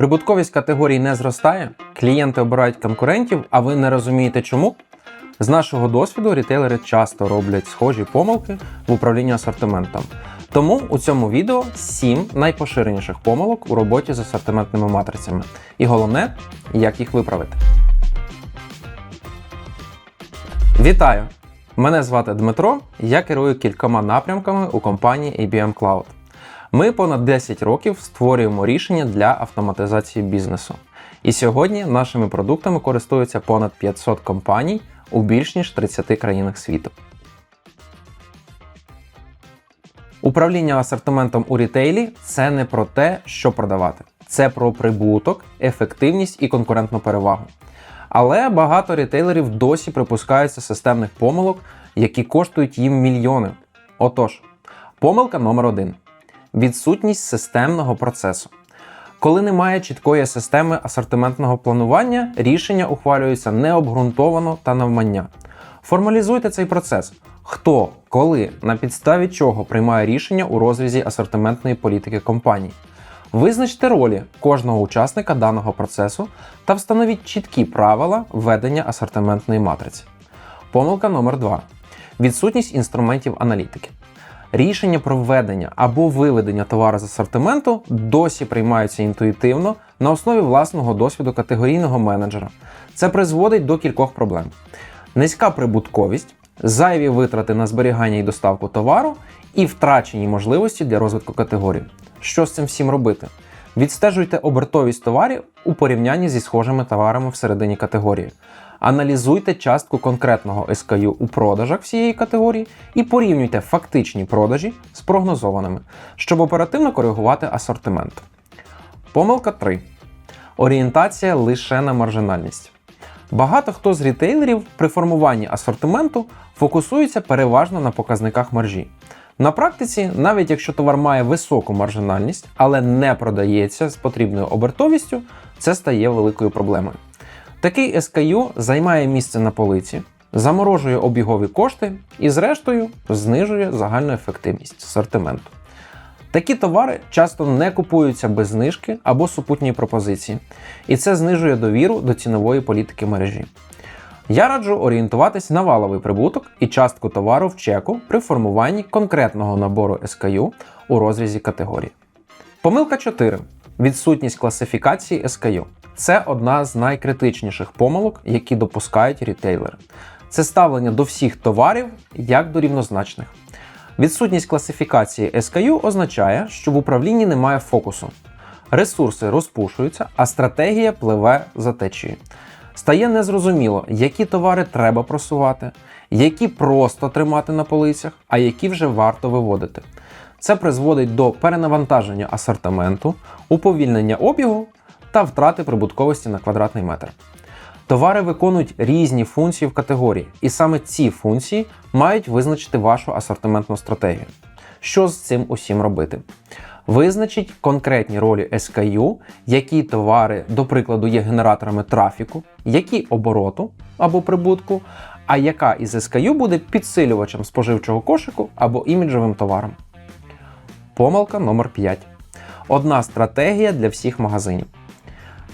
Прибутковість категорій не зростає, клієнти обирають конкурентів, а ви не розумієте чому? З нашого досвіду рітейлери часто роблять схожі помилки в управлінні асортиментом. Тому у цьому відео 7 найпоширеніших помилок у роботі з асортиментними матрицями. І головне, як їх виправити. Вітаю! Мене звати Дмитро, я керую кількома напрямками у компанії ABM Cloud. Ми понад 10 років створюємо рішення для автоматизації бізнесу. І сьогодні нашими продуктами користуються понад 500 компаній у більш ніж 30 країнах світу. Управління асортиментом у рітейлі це не про те, що продавати, це про прибуток, ефективність і конкурентну перевагу. Але багато рітейлерів досі припускаються системних помилок, які коштують їм мільйони. Отож, помилка номер один відсутність системного процесу. Коли немає чіткої системи асортиментного планування, рішення ухвалюються необґрунтовано та навмання. Формалізуйте цей процес. Хто, коли, на підставі чого приймає рішення у розрізі асортиментної політики компанії. Визначте ролі кожного учасника даного процесу та встановіть чіткі правила ведення асортиментної матриці. Помилка номер 2 відсутність інструментів аналітики. Рішення про введення або виведення товару з асортименту досі приймаються інтуїтивно на основі власного досвіду категорійного менеджера. Це призводить до кількох проблем: низька прибутковість, зайві витрати на зберігання і доставку товару і втрачені можливості для розвитку категорії. Що з цим всім робити? Відстежуйте обертовість товарів у порівнянні зі схожими товарами всередині категорії. Аналізуйте частку конкретного SKU у продажах всієї категорії і порівнюйте фактичні продажі з прогнозованими, щоб оперативно коригувати асортимент. Помилка 3. Орієнтація лише на маржинальність. Багато хто з рітейлерів при формуванні асортименту фокусується переважно на показниках маржі. На практиці, навіть якщо товар має високу маржинальність, але не продається з потрібною обертовістю, це стає великою проблемою. Такий SKU займає місце на полиці, заморожує обігові кошти і, зрештою, знижує загальну ефективність асортименту. Такі товари часто не купуються без знижки або супутньої пропозиції, і це знижує довіру до цінової політики мережі. Я раджу орієнтуватись на валовий прибуток і частку товару в чеку при формуванні конкретного набору SKU у розрізі категорії. Помилка 4. Відсутність класифікації SKU. Це одна з найкритичніших помилок, які допускають рітейлери. Це ставлення до всіх товарів як до рівнозначних. Відсутність класифікації SKU означає, що в управлінні немає фокусу. Ресурси розпушуються, а стратегія пливе за течією. Стає незрозуміло, які товари треба просувати, які просто тримати на полицях, а які вже варто виводити. Це призводить до перенавантаження асортименту, уповільнення обігу та втрати прибутковості на квадратний метр. Товари виконують різні функції в категорії, і саме ці функції мають визначити вашу асортиментну стратегію. Що з цим усім робити? Визначіть конкретні ролі SKU, які товари, до прикладу, є генераторами трафіку, які обороту або прибутку, а яка із SKU буде підсилювачем споживчого кошику або іміджовим товаром. Помилка номер 5. Одна стратегія для всіх магазинів.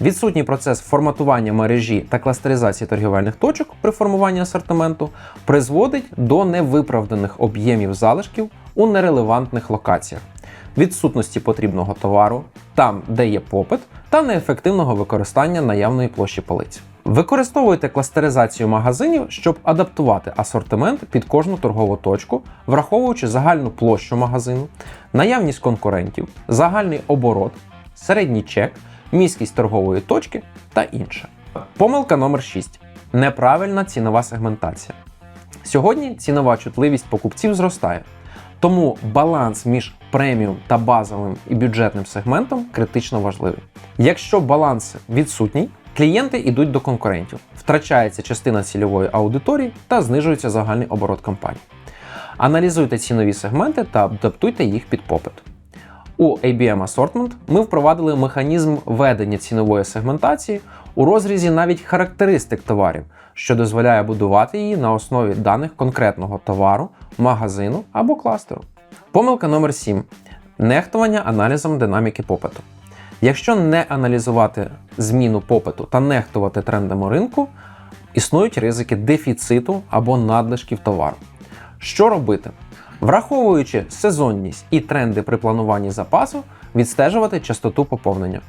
Відсутній процес форматування мережі та кластеризації торгівельних точок при формуванні асортименту призводить до невиправданих об'ємів залишків у нерелевантних локаціях, відсутності потрібного товару там, де є попит, та неефективного використання наявної площі полиць. Використовуйте кластеризацію магазинів, щоб адаптувати асортимент під кожну торгову точку, враховуючи загальну площу магазину, наявність конкурентів, загальний оборот, середній чек міськість торгової точки та інше. Помилка номер 6. Неправильна цінова сегментація. Сьогодні цінова чутливість покупців зростає, тому баланс між преміум та базовим і бюджетним сегментом критично важливий. Якщо баланс відсутній, клієнти йдуть до конкурентів, втрачається частина цільової аудиторії та знижується загальний оборот компанії. Аналізуйте цінові сегменти та адаптуйте їх під попит. У ABM Assortment ми впровадили механізм ведення цінової сегментації у розрізі навіть характеристик товарів, що дозволяє будувати її на основі даних конкретного товару, магазину або кластеру. Помилка номер 7. Нехтування аналізом динаміки попиту. Якщо не аналізувати зміну попиту та нехтувати трендами ринку, існують ризики дефіциту або надлишків товару. Що робити? Враховуючи сезонність і тренди при плануванні запасу, відстежувати частоту поповнення.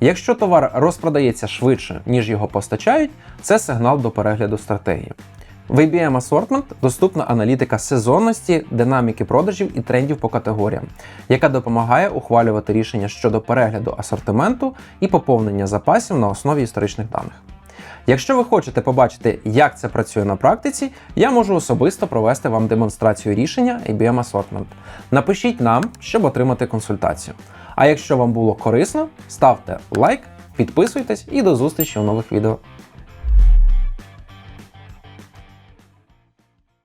Якщо товар розпродається швидше, ніж його постачають, це сигнал до перегляду стратегії. В IBM Assortment доступна аналітика сезонності, динаміки продажів і трендів по категоріям, яка допомагає ухвалювати рішення щодо перегляду асортименту і поповнення запасів на основі історичних даних. Якщо ви хочете побачити, як це працює на практиці, я можу особисто провести вам демонстрацію рішення IBM Assortment. Напишіть нам, щоб отримати консультацію. А якщо вам було корисно, ставте лайк, підписуйтесь і до зустрічі у нових відео.